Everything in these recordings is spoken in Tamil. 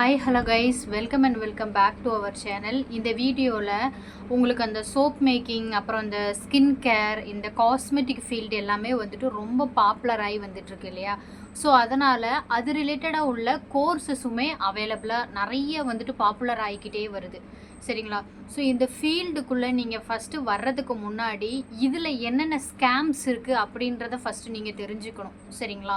Hi hello guys welcome and welcome back to our channel இந்த வீடியோவில் உங்களுக்கு அந்த சோப் மேக்கிங் அப்புறம் இந்த ஸ்கின் கேர் இந்த காஸ்மெட்டிக் ஃபீல்டு எல்லாமே வந்துட்டு ரொம்ப பாப்புலராகி வந்துட்டுருக்கு இல்லையா? ஸோ அதனால் அது ரிலேட்டடாக உள்ள கோர்ஸஸுமே அவைலபிளாக நிறைய வந்துட்டு பாப்புலர் ஆகிக்கிட்டே வருது. சரிங்களா? ஸோ இந்த ஃபீல்டுக்குள்ளே நீங்கள் ஃபஸ்ட்டு வர்றதுக்கு முன்னாடி இதில் என்னென்ன ஸ்கேம்ஸ் இருக்குது அப்படின்றத ஃபஸ்ட்டு நீங்கள் தெரிஞ்சுக்கணும். சரிங்களா?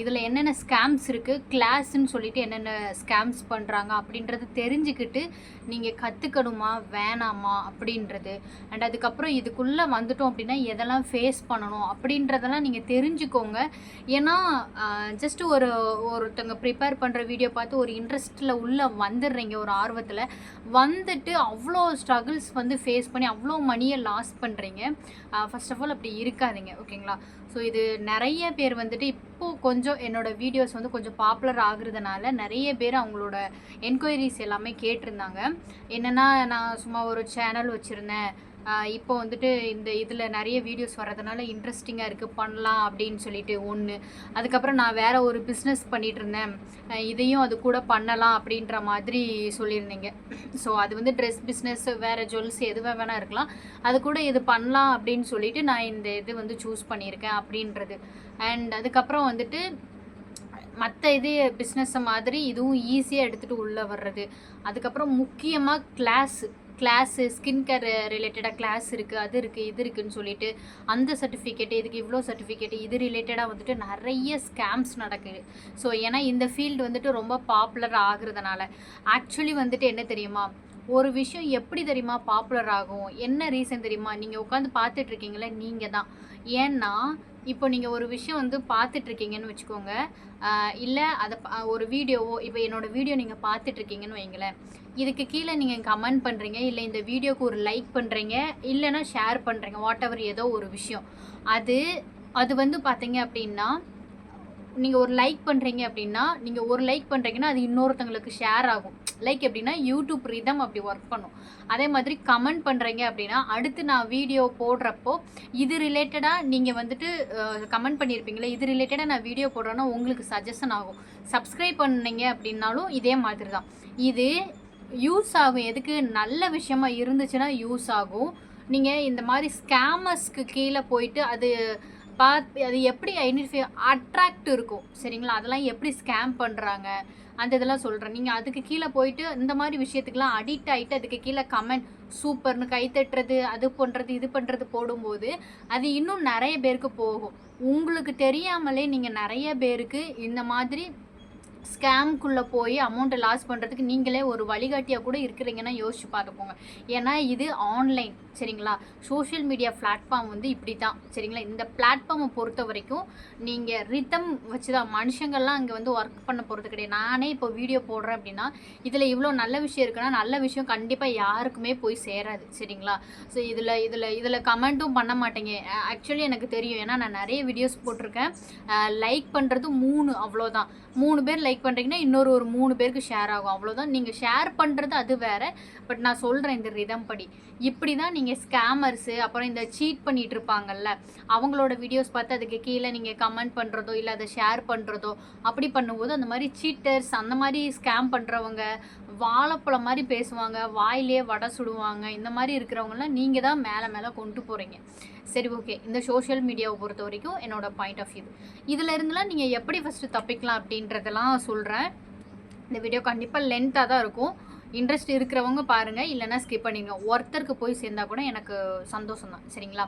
இதில் என்னென்ன ஸ்கேம்ஸ் இருக்குது கிளாஸ்ன்னு சொல்லிட்டு என்னென்ன ஸ்கேம்ஸ் பண்ணுறாங்க அப்படின்றத தெரிஞ்சுக்கிட்டு நீங்கள் கற்றுக்கணுமா வேணாமா அப்படின்றது. அண்ட் அதுக்கப்புறம் இதுக்குள்ளே வந்துட்டோம் அப்படின்னா எதெல்லாம் ஃபேஸ் பண்ணணும் அப்படின்றதெல்லாம் நீங்கள் தெரிஞ்சுக்கோங்க. ஏன்னா ஜஸ்ட் ஒரு ஒருத்தங்க ப்ரிப்பேர் பண்ணுற வீடியோ பார்த்து ஒரு இன்ட்ரெஸ்ட்டில் உள்ளே வந்துடுறீங்க ஒரு ஆர்வத்தில். வந்துட்டு அவ்வளோ ஸ்ட்ரகிள்ஸ் வந்து ஃபேஸ் பண்ணி அவ்வளோ மணியை லாஸ் பண்ணுறீங்க ஃபர்ஸ்ட் ஆஃப் ஆல் அப்படி இருக்காதீங்க ஓகேங்களா ஸோ இது நிறைய பேர் வந்துட்டு இப்போது கொஞ்சம் என்னோடய வீடியோஸ் வந்து கொஞ்சம் பாப்புலர் ஆகுறதுனால நிறைய பேர் அவங்களோட என்கொயரிஸ் எல்லாமே கேட்டிருந்தாங்க. என்னென்னா நான் சும்மா ஒரு சேனல் வச்சுருந்தேன். இப்போ வந்துட்டு இந்த இதில் நிறைய வீடியோஸ் வர்றதுனால இன்ட்ரெஸ்டிங்காக இருக்குது பண்ணலாம் அப்படின்னு சொல்லிட்டு ஒன்று அதுக்கப்புறம் நான் வேறு ஒரு பிஸ்னஸ் பண்ணிகிட்டு இருந்தேன். இதையும் அது கூட பண்ணலாம் அப்படின்ற மாதிரி சொல்லியிருந்தீங்க. ஸோ அது வந்து ட்ரெஸ் பிஸ்னஸ் வேறு ஜுவல்ஸ் எதுவாக வேணால் இருக்கலாம். அது கூட இது பண்ணலாம் அப்படின்னு சொல்லிட்டு நான் இந்த இது வந்து சூஸ் பண்ணியிருக்கேன் அப்படின்றது. அண்ட் அதுக்கப்புறம் வந்துட்டு மற்ற இது பிஸ்னஸை மாதிரி இதுவும் ஈஸியாக எடுத்துகிட்டு உள்ளே வர்றது. அதுக்கப்புறம் முக்கியமாக கிளாஸு கிளாஸு ஸ்கின் கேர் ரிலேட்டடாக கிளாஸ் இருக்குது அது இருக்குது இது இருக்குதுன்னு சொல்லிட்டு அந்த சர்டிஃபிகேட் இதுக்கு இவ்வளோ சர்டிஃபிகேட் இது ரிலேட்டடாக வந்துட்டு நிறைய ஸ்கேம்ஸ் நடக்குது. ஸோ ஏன்னா இந்த ஃபீல்டு வந்துட்டு ரொம்ப பாப்புலர் ஆகுறதுனால. ஆக்சுவலி வந்துட்டு என்ன தெரியுமா? ஒரு விஷயம் எப்படி தெரியுமா பாப்புலர் ஆகும்? என்ன ரீசன் தெரியுமா? நீங்கள் உட்காந்து பார்த்துட்ருக்கீங்களே நீங்கள் தான் ஏன்னா இப்போ நீங்கள் ஒரு விஷயம் வந்து பார்த்துட்ருக்கீங்கன்னு வச்சுக்கோங்க. இல்லை அதை ஒரு வீடியோவோ இப்போ என்னோடய வீடியோ நீங்கள் பார்த்துட்ருக்கீங்கன்னு வைங்களேன். இதுக்கு கீழே நீங்கள் கமெண்ட் பண்ணுறீங்க இல்லை இந்த வீடியோக்கு ஒரு லைக் பண்ணுறீங்க இல்லைன்னா ஷேர் பண்ணுறீங்க வாட் எவர் ஏதோ ஒரு விஷயம். அது அது வந்து பார்த்தீங்க அப்படின்னா நீங்கள் ஒரு லைக் பண்ணுறீங்க அப்படின்னா நீங்கள் ஒரு லைக் பண்ணுறீங்கன்னா அது இன்னொருத்தங்களுக்கு ஷேர் ஆகும். லைக் எப்படின்னா யூடியூப் ரிதம் அப்படி ஒர்க் பண்ணும். அதே மாதிரி கமெண்ட் பண்ணுறீங்க அப்படின்னா அடுத்து நான் வீடியோ போடுறப்போ இது ரிலேட்டடாக நீங்கள் வந்துட்டு கமெண்ட் பண்ணியிருப்பீங்களே இது ரிலேட்டடாக நான் வீடியோ போடுறேன்னா உங்களுக்கு சஜஷன் ஆகும். சப்ஸ்கிரைப் பண்ணீங்க அப்படின்னாலும் இதே மாதிரி தான் இது யூஸ் ஆகும். எதுக்கு? நல்ல விஷயமா இருந்துச்சுன்னா யூஸ் ஆகும். நீங்கள் இந்த மாதிரி ஸ்கேமர்ஸ்க்கு கீழே போயிட்டு அது பார்த்து அது எப்படி ஐடென்டிஃபை அட்ராக்ட் இருக்கும். சரிங்களா? அதெல்லாம் எப்படி ஸ்கேம் பண்ணுறாங்க அந்த இதெல்லாம் சொல்கிறேன் நீங்கள் அதுக்கு கீழே போயிட்டு இந்த மாதிரி விஷயத்துக்கெலாம் அடிக்ட் ஆகிட்டு அதுக்கு கீழே கமெண்ட் சூப்பர்னு கை தட்டுறது அது பண்ணுறது இது பண்ணுறது போடும்போது அது இன்னும் நிறைய பேருக்கு போகும். உங்களுக்கு தெரியாமலே நீங்கள் நிறைய பேருக்கு இந்த மாதிரி ஸ்கேம்குள்ளே போய் அமௌண்ட்டை லாஸ் பண்ணுறதுக்கு நீங்களே ஒரு வழிகாட்டியாக கூட இருக்கிறீங்கன்னா யோசிச்சு பார்த்துக்கோங்க. ஏன்னா இது ஆன்லைன் சரிங்களா? சோஷியல் மீடியா பிளாட்ஃபார்ம் வந்து இப்படி தான் சரிங்களா? இந்த பிளாட்ஃபார்மை பொறுத்த வரைக்கும் நீங்கள் ரித்தம் வச்சு தான் மனுஷங்கள்லாம் அங்கே வந்து ஒர்க் பண்ண போகிறது கிடையாது. நானே இப்போ வீடியோ போடுறேன் அப்படின்னா இதில் இவ்வளோ நல்ல விஷயம் இருக்குன்னா நல்ல விஷயம் கண்டிப்பாக யாருக்குமே போய் சேராது. சரிங்களா? ஸோ இதில் இதில் இதில் கமெண்ட்டும் பண்ண மாட்டேங்க. ஆக்சுவலி எனக்கு தெரியும். ஏன்னா நான் நிறைய வீடியோஸ் போட்டிருக்கேன். லைக் பண்ணுறது மூணு அவ்வளோதான். மூணு பேர் லைக் பண்ணுறீங்கன்னா இன்னொரு ஒரு மூணு பேருக்கு ஷேர் ஆகும். அவ்வளோதான். நீங்கள் ஷேர் பண்ணுறது அது வேறு. பட் நான் சொல்கிறேன் இந்த ரிதம் படி. இப்படி தான் நீங்கள் ஸ்கேமர்ஸு அப்புறம் இந்த சீட் பண்ணிகிட்டு இருப்பாங்கல்ல அவங்களோட வீடியோஸ் பார்த்து அதுக்கு கீழே நீங்கள் கமெண்ட் பண்ணுறதோ இல்லை அதை ஷேர் பண்ணுறதோ அப்படி பண்ணும்போது அந்த மாதிரி சீட்டர்ஸ் அந்த மாதிரி ஸ்கேம் பண்ணுறவங்க வாழைப்பழம் மாதிரி பேசுவாங்க வாயிலே வடை சுடுவாங்க இந்த மாதிரி இருக்கிறவங்களாம் நீங்கள் தான் மேலே மேலே கொண்டு போகிறீங்க சரி ஓகே இந்த சோஷியல் மீடியாவை பொறுத்த வரைக்கும் என்னோடய பாயிண்ட் ஆஃப் வியூ இதில் இருந்துலாம் நீங்கள் எப்படி ஃபஸ்ட்டு தப்பிக்கலாம் அப்படின்றதெல்லாம் சொல்கிறேன் இந்த வீடியோ கண்டிப்பாக லென்த்தாக தான் இருக்கும். இன்ட்ரெஸ்ட் இருக்கிறவங்க பாருங்கள் இல்லைனா ஸ்கிப் பண்ணிடுங்க. ஒருத்தருக்கு போய் சேர்ந்தா கூட எனக்கு சந்தோஷம் தான் சரிங்களா?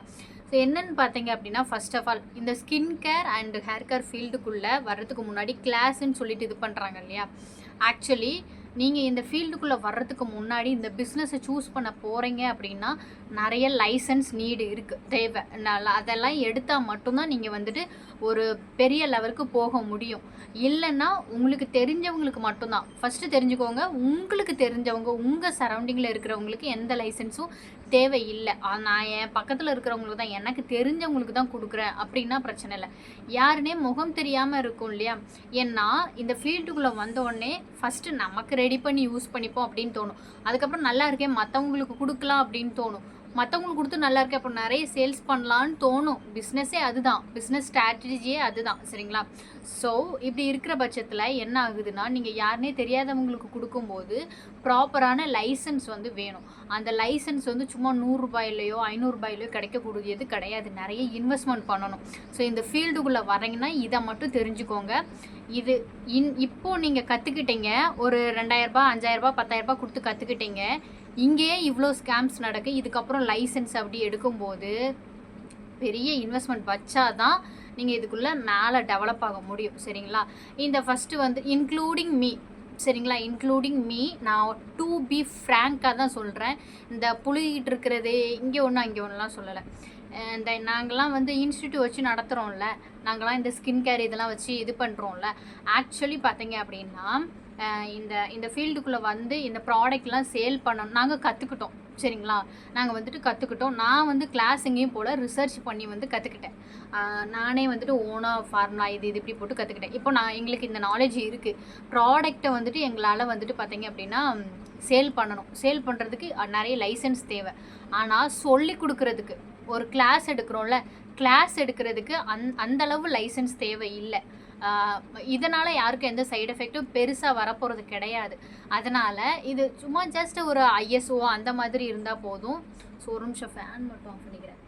ஸோ என்னென்னு பார்த்தீங்க அப்படின்னா ஃபர்ஸ்ட் ஆஃப் ஆல் இந்த skin care and hair care ஃபீல்டுக்குள்ளே வர்றதுக்கு முன்னாடி கிளாஸ்ன்னு சொல்லிட்டு இது பண்ணுறாங்க இல்லையா? ஆக்சுவலி நீங்கள் இந்த ஃபீல்டுக்குள்ளே வர்றதுக்கு முன்னாடி இந்த பிஸ்னஸை சூஸ் பண்ண போகிறீங்க அப்படின்னா நிறைய லைசன்ஸ் நீடு இருக்குது தேவை. அதெல்லாம் எடுத்தால் மட்டும்தான் நீங்கள் வந்துட்டு ஒரு பெரிய லெவலுக்கு போக முடியும். இல்லைன்னா உங்களுக்கு தெரிஞ்சவங்களுக்கு மட்டும்தான். ஃபஸ்ட்டு தெரிஞ்சுக்கோங்க. உங்களுக்கு தெரிஞ்சவங்க உங்கள் சரௌண்டிங்கில் இருக்கிறவங்களுக்கு எந்த லைசன்ஸும் தேவையில்லை. நான் என் பக்கத்தில் இருக்கிறவங்களுக்கு தான் எனக்கு தெரிஞ்சவங்களுக்கு தான் கொடுக்குறேன். அப்படின்னா பிரச்சனை இல்லை. யாருனே முகம் தெரியாமல் இருக்கும் இல்லையா? ஏன்னா இந்த ஃபீல்டுக்குள்ளே வந்தோடனே ஃபஸ்ட்டு நமக்கு ரெடி பண்ணி யூஸ் பண்ணிப்போம் அப்படின்னு தோணும். அதுக்கப்புறம் நல்லா இருக்கேன் மற்றவங்களுக்கு கொடுக்கலாம் அப்படின்னு தோணும். மற்றவங்களுக்கு கொடுத்து நல்லா இருக்கு அப்போ நிறைய சேல்ஸ் பண்ணலான்னு தோணும். பிஸ்னஸே அதுதான். பிஸ்னஸ் ஸ்ட்ராட்டஜியே அதுதான். சரிங்களா? ஸோ இப்படி இருக்கிற பட்சத்தில் என்ன ஆகுதுன்னா நீங்கள் யாருனே தெரியாதவங்களுக்கு கொடுக்கும்போது ப்ராப்பரான லைசன்ஸ் வந்து வேணும். அந்த லைசன்ஸ் வந்து சும்மா நூறுரூபாயிலையோ ஐநூறுரூபாயிலையோ கிடைக்கக்கூடியது கிடையாது. நிறைய இன்வெஸ்ட்மெண்ட் பண்ணணும். ஸோ இந்த ஃபீல்டுக்குள்ளே வரீங்கன்னா இதை மட்டும் தெரிஞ்சுக்கோங்க. இது இன் இப்போது நீங்கள் கற்றுக்கிட்டீங்க ஒரு ரெண்டாயிரரூபா அஞ்சாயிரரூபா பத்தாயிரரூபா கொடுத்து கற்றுக்கிட்டீங்க இங்கேயே இவ்வளோ ஸ்கேம்ஸ் நடக்கு இதுக்கப்புறம் லைசன்ஸ் அப்படி எடுக்கும்போது பெரிய இன்வெஸ்ட்மெண்ட் வச்சா தான் நீங்கள் இதுக்குள்ளே மேலே டெவலப் ஆக முடியும் சரிங்களா? இந்த ஃபஸ்ட்டு வந்து இன்க்ளூடிங் மீ சரிங்களா? இன்க்ளூடிங் மீ நான் டூ பி ஃப்ரேங்காக தான் சொல்கிறேன் இந்த புழுகிட்டு இருக்கிறது இங்கே ஒன்று அங்கே ஒன்றுலாம் சொல்லலை. இந்த நாங்கள்லாம் வந்து இன்ஸ்டியூட் வச்சு நடத்துகிறோம்ல நாங்கள்லாம் இந்த ஸ்கின் கேர் இதெல்லாம் வச்சு இது பண்ணுறோம்ல ஆக்சுவலி பார்த்தீங்க அப்படின்னா இந்த இந்த ஃபீல்டுக்குள்ளே வந்து இந்த ப்ராடக்ட்லாம் சேல் பண்ணணும் நாங்கள் கற்றுக்கிட்டோம் சரிங்களா? நாங்கள் வந்துட்டு கற்றுக்கிட்டோம் நான் வந்து கிளாஸ் எங்கேயும் போல் ரிசர்ச் பண்ணி வந்து கற்றுக்கிட்டேன் நானே வந்துட்டு ஓனாக ஃபார்முலா இது இது இப்படி போட்டு கற்றுக்கிட்டேன் இப்போ நான் எங்களுக்கு இந்த நாலேஜ் இருக்குது ப்ராடக்ட்டை வந்துட்டு எங்களால் வந்துட்டு பார்த்தீங்க அப்படின்னா சேல் பண்ணணும். சேல் பண்ணுறதுக்கு நிறைய லைசன்ஸ் தேவை. ஆனால் சொல்லி கொடுக்குறதுக்கு ஒரு கிளாஸ் எடுக்கிறோம்ல கிளாஸ் எடுக்கிறதுக்கு அந் அந்தளவு லைசன்ஸ் தேவை இல்லை. இதனால் யாருக்கும் எந்த சைடு எஃபெக்ட்டும் பெருசாக வரப்போகிறது கிடையாது. அதனால் இது சும்மா ஜஸ்ட் ஒரு ஐஎஸ்ஓ அந்த மாதிரி இருந்தால் போதும். ஸோ ஒரு நிமிஷம் ஃபேன் மட்டும் ஆஃப் பண்ணிக்கிறேன்.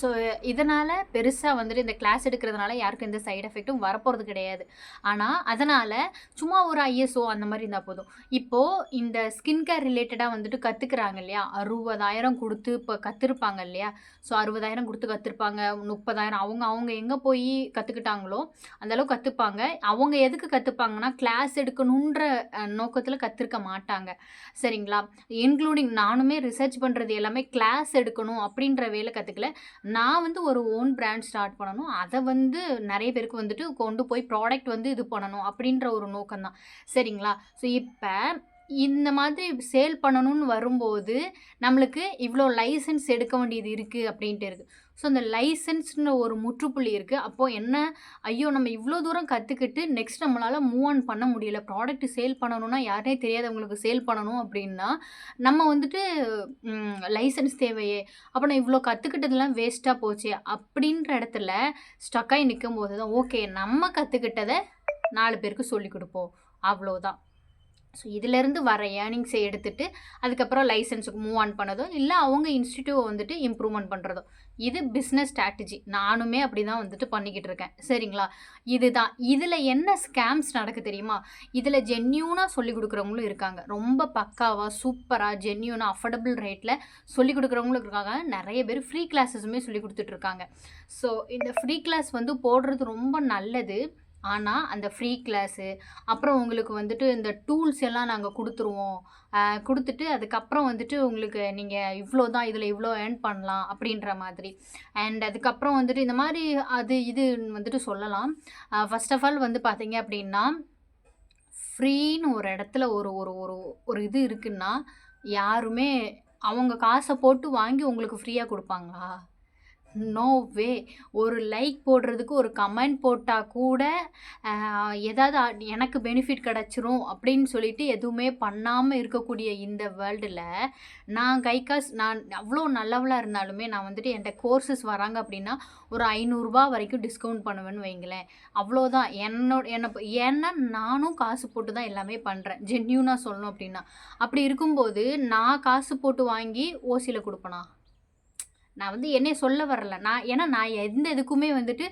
ஸோ இதனால் பெருசாக வந்துட்டு இந்த கிளாஸ் எடுக்கிறதுனால யாருக்கும் எந்த சைடு எஃபெக்ட்டும் வரப்போகிறது கிடையாது. ஆனால் அதனால் சும்மா ஒரு ஐஎஸ்ஓ அந்த மாதிரி இருந்தால் போதும். இப்போது இந்த ஸ்கின் கேர் ரிலேட்டடாக வந்துட்டு கற்றுக்குறாங்க இல்லையா? அறுபதாயிரம் கொடுத்து இப்போ கற்றுருப்பாங்க இல்லையா? ஸோ அறுபதாயிரம் கொடுத்து கற்றுருப்பாங்க முப்பதாயிரம் அவங்க அவங்க எங்கே போய் கற்றுக்கிட்டாங்களோ அந்தளவு கற்றுப்பாங்க அவங்க எதுக்கு கற்றுப்பாங்கன்னா கிளாஸ் எடுக்கணுன்ற நோக்கத்தில் கற்றுருக்க மாட்டாங்க. சரிங்களா? இன்க்ளூடிங் நானுமே ரிசர்ச் பண்ணுறது எல்லாமே கிளாஸ் எடுக்கணும் அப்படின்ற வேலை கற்றுக்கல நான் வந்து ஒரு ஓன் பிராண்ட் ஸ்டார்ட் பண்ணணும். அதை வந்து நிறைய பேருக்கு வந்துட்டு கொண்டு போய் ப்ராடக்ட் வந்து இது பண்ணணும் அப்படின்ற ஒரு நோக்கம் தான் சரிங்களா? ஸோ இப்போ இந்த மாதிரி சேல் பண்ணணும்னு வரும்போது நம்மளுக்கு இவ்வளோ லைசன்ஸ் எடுக்க வேண்டியது இருக்குது அப்படின்ட்டு இருக்குது ஸோ அந்த லைசன்ஸ்ன்ற ஒரு முற்றுப்புள்ளி இருக்குது அப்போது என்ன ஐயோ நம்ம இவ்வளோ தூரம் கற்றுக்கிட்டு நெக்ஸ்ட் நம்மளால் மூவ் ஆன் பண்ண முடியல. ப்ராடக்ட் சேல் பண்ணணும்னா யாருனே தெரியாதவங்களுக்கு சேல் பண்ணணும் அப்படின்னா நம்ம வந்துட்டு லைசன்ஸ் தேவையே. அப்போ நான் இவ்வளோ கற்றுக்கிட்டதெல்லாம் வேஸ்ட்டாக போச்சு அப்படின்ற இடத்துல ஸ்டக்காகி நிற்கும் போது தான் ஓகே நம்ம கற்றுக்கிட்டதை நாலு பேருக்கு சொல்லிக் கொடுப்போம். அவ்வளோதான் ஸோ இதிலேருந்து வர ஏர்னிங்ஸை எடுத்துட்டு அதுக்கப்புறம் லைசன்ஸுக்கு மூவ் ஆன் பண்ணதோ இல்லை அவங்க இன்ஸ்டியூட்டை வந்துட்டு இம்ப்ரூவ்மெண்ட் பண்ணுறதோ இது பிஸ்னஸ் ஸ்ட்ராட்டஜி நானுமே அப்படி தான் வந்துட்டு பண்ணிக்கிட்டு இருக்கேன். சரிங்களா? இதுதான். இதில் என்ன ஸ்கேம்ஸ் நடக்கு தெரியுமா? இதில் ஜென்யூனாக சொல்லி கொடுக்குறவங்களும் இருக்காங்க. ரொம்ப பக்காவாக சூப்பராக ஜென்யூனாக அஃபோர்டபுள் ரேட்டில் சொல்லி கொடுக்குறவங்களும் இருக்காங்க. நிறைய பேர் ஃப்ரீ கிளாஸஸுமே சொல்லி கொடுத்துட்ருக்காங்க ஸோ இந்த ஃப்ரீ கிளாஸ் வந்து போடுறது ரொம்ப நல்லது. ஆனால் அந்த ஃப்ரீ கிளாஸு அப்புறம் உங்களுக்கு வந்துட்டு இந்த டூல்ஸ் எல்லாம் நாங்கள் கொடுத்துருவோம். கொடுத்துட்டு அதுக்கப்புறம் வந்துட்டு உங்களுக்கு நீங்கள் இவ்வளோ தான் இதில் இவ்வளோ ஏர்ன் பண்ணலாம் அப்படின்ற மாதிரி. அண்ட் அதுக்கப்புறம் வந்துட்டு இந்த மாதிரி அது இது வந்துட்டு சொல்லலாம். ஃபஸ்ட் ஆஃப் ஆல் வந்து பார்த்தீங்க அப்படின்னா ஃப்ரீன்னு ஒரு இடத்துல ஒரு ஒரு ஒரு ஒரு இது இருக்குன்னா யாருமே அவங்க காசை போட்டு வாங்கி உங்களுக்கு ஃப்ரீயாக கொடுப்பாங்களா? No way. ஒரு லைக் போடுறதுக்கு ஒரு கமெண்ட் போட்டால் கூட ஏதாவது எனக்கு பெனிஃபிட் கிடச்சிரும் அப்படின்னு சொல்லிட்டு எதுவுமே பண்ணாமல் இருக்கக்கூடிய இந்த வேர்ல்டில் நான் கை காசு நான் அவ்வளோ நல்லவளாக இருந்தாலுமே நான் வந்துட்டு என்கிட்ட கோர்சஸ் வராங்க அப்படின்னா ஒரு ஐநூறுரூபா வரைக்கும் டிஸ்கவுண்ட் பண்ணுவேன்னு வைங்களேன். அவ்வளோதான் என்னோட என்னை ஏன்னா நானும் காசு போட்டு தான் எல்லாமே பண்ணுறேன் ஜென்யூனாக சொல்லணும் அப்படின்னா. அப்படி இருக்கும்போது நான் காசு போட்டு வாங்கி ஓசியில் கொடுப்பேனா? நான் வந்து என்னைய சொல்ல வரல. நான் ஏன்னா நான் எந்த இதுக்குமே வந்துட்டு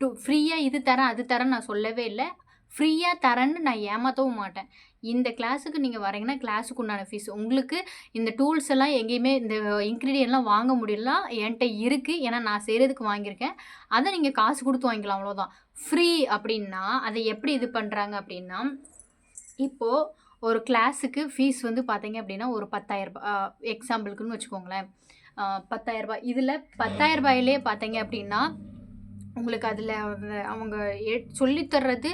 டு ஃப்ரீயாக இது தரேன் அது தரேன் நான் சொல்லவே இல்லை. ஃப்ரீயாக தரேன்னு நான் ஏமாற்றவும் மாட்டேன். இந்த கிளாஸுக்கு நீங்கள் வரீங்கன்னா கிளாஸுக்கு உண்டான ஃபீஸ் உங்களுக்கு இந்த டூல்ஸ் எல்லாம் எங்கேயுமே இந்த இன்க்ரீடியன்ட்லாம் வாங்க முடியலாம் என்கிட்ட இருக்குது ஏன்னா நான் செய்கிறதுக்கு வாங்கியிருக்கேன். அதை நீங்கள் காசு கொடுத்து வாங்கிக்கலாம் அவ்வளோதான் ஃப்ரீ அப்படின்னா அதை எப்படி இது பண்ணுறாங்க அப்படின்னா இப்போது ஒரு கிளாஸுக்கு ஃபீஸ் வந்து பார்த்தீங்க அப்படின்னா ஒரு பத்தாயிரரூபா எக்ஸாம்பிளுக்குன்னு வச்சுக்கோங்களேன். பத்தாயிரரூபா இதில் பத்தாயிரரூபாயிலே பார்த்தீங்க அப்படின்னா உங்களுக்கு அதில் அவங்க எ- சொல்லித்தர்றது